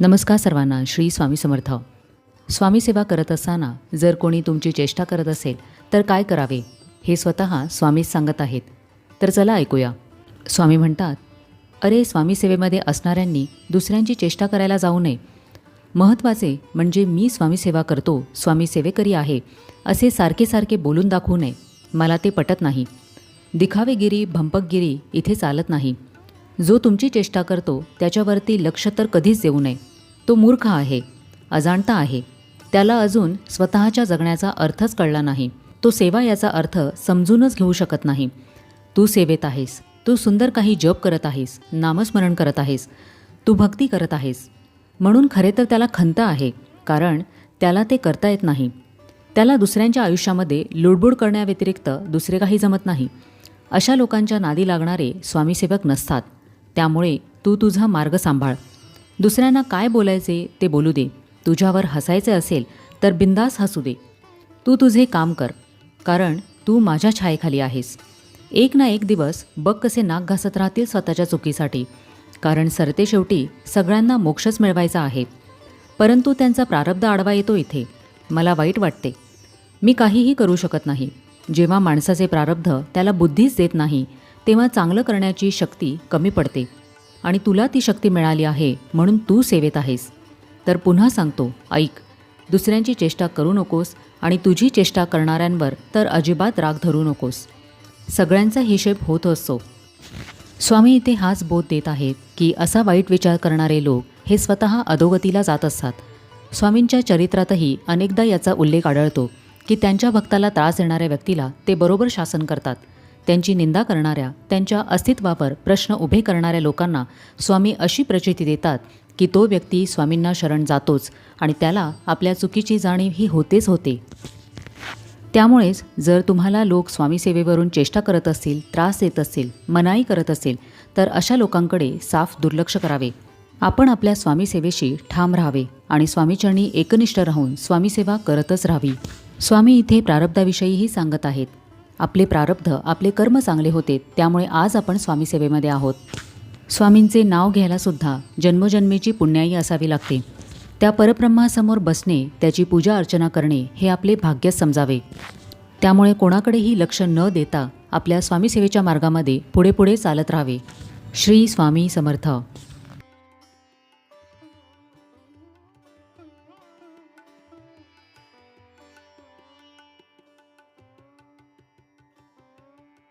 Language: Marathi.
नमस्कार सर्वांना श्री स्वामी समर्थ. स्वामी सेवा करत असताना जर कोणी तुमची चेष्टा करत असेल तर काय करावे? हे स्वतः स्वामीच सांगत आहेत. तर चला ऐकूया. स्वामी म्हणतात अरे स्वामी सेवेमध्ये असणाऱ्यांनी दुसऱ्यांची चेष्टा करायला जाऊ नये. महत्त्वाचे म्हणजे मी स्वामी सेवा करतो स्वामी सेवेकरी आहे असे सारखे सारखे बोलून दाखवू नये. मला ते पटत नाही. दिखावेगिरी भंपकगिरी इथे चालत नाही. जो तुमची चेष्टा करतो त्याच्यावरती लक्ष तर कधीच देऊ नये. तो मूर्ख आहे अजाणता आहे. त्याला अजून स्वतःच्या जगण्याचा अर्थच कळला नाही. तो सेवा याचा अर्थ समजूनच घेऊ शकत नाही. तू सेवेत आहेस. तू सुंदर काही जप करत आहेस. नामस्मरण करत आहेस. तू भक्ती करत आहेस. म्हणून खरे तर त्याला खंत आहे कारण त्याला ते करता येत नाही. त्याला दुसऱ्यांच्या आयुष्यामध्ये लुडबुड करण्याव्यतिरिक्त दुसरे काही जमत नाही. अशा लोकांच्या नादी लागणारे स्वामीसेवक नसतात. त्यामुळे तू तुझा मार्ग सांभाळ. दुसऱ्यांना काय बोलायचे ते बोलू दे. तुझ्यावर हसायचे असेल तर बिंदास हसू दे. तू तुझे काम कर कारण तू माझ्या छायेखाली आहेस. एक ना एक दिवस बघ कसे नाक घासत राहतील स्वतःच्या चुकीसाठी कारण सरते शेवटी सगळ्यांना मोक्षच मिळवायचा आहे. परंतु त्यांचा प्रारब्ध आडवा येतो इथे. मला वाईट वाटते. मी काहीही करू शकत नाही. जेव्हा माणसाचे प्रारब्ध त्याला बुद्धीच देत नाही तेव्हा चांगलं करण्याची शक्ती कमी पडते. आणि तुला ती शक्ती मिळाली आहे म्हणून तू सेवेत आहेस. तर पुन्हा सांगतो ऐक. दुसऱ्यांची चेष्टा करू नकोस आणि तुझी चेष्टा करणाऱ्यांवर तर अजिबात राग धरू नकोस. सगळ्यांचा हिशेब होत असतो स्वामी इथे हाच बोध देत आहेत की असा वाईट विचार करणारे लोक हे स्वतः अधोगतीला जात असतात. स्वामींच्या चरित्रातही अनेकदा याचा उल्लेख आढळतो की त्यांच्या भक्ताला त्रास देणाऱ्या व्यक्तीला ते बरोबर शासन करतात. त्यांची निंदा करणाऱ्या त्यांच्या अस्तित्वावर प्रश्न उभे करणाऱ्या लोकांना स्वामी अशी प्रचिती देतात की तो व्यक्ती स्वामींना शरण जातोच आणि त्याला आपल्या चुकीची जाणीव ही होतेच होते. त्यामुळेच जर तुम्हाला लोक स्वामीसेवेवरून चेष्टा करत असतील त्रास देत असतील मनाई करत असतील तर अशा लोकांकडे साफ दुर्लक्ष करावे. आपण आपल्या स्वामीसेवेशी ठाम राहावे आणि स्वामीचरणी एकनिष्ठ राहून स्वामीसेवा करतच राहावी. स्वामी इथे प्रारब्धाविषयीही सांगत आहेत. आपले प्रारब्ध आपले कर्म चांगले होते त्यामुळे आज आपण स्वामी सेवेमध्ये आहोत. स्वामींचे नाव घ्यायलासुद्धा जन्मजन्मेची पुण्याई असावी लागते. त्या परब्रह्मासमोर बसणे त्याची पूजा अर्चना करणे हे आपले भाग्यच समजावे. त्यामुळे कोणाकडेही लक्ष न देता आपल्या स्वामीसेवेच्या मार्गामध्ये पुढे पुढे चालत राहावे. श्री स्वामी समर्थ.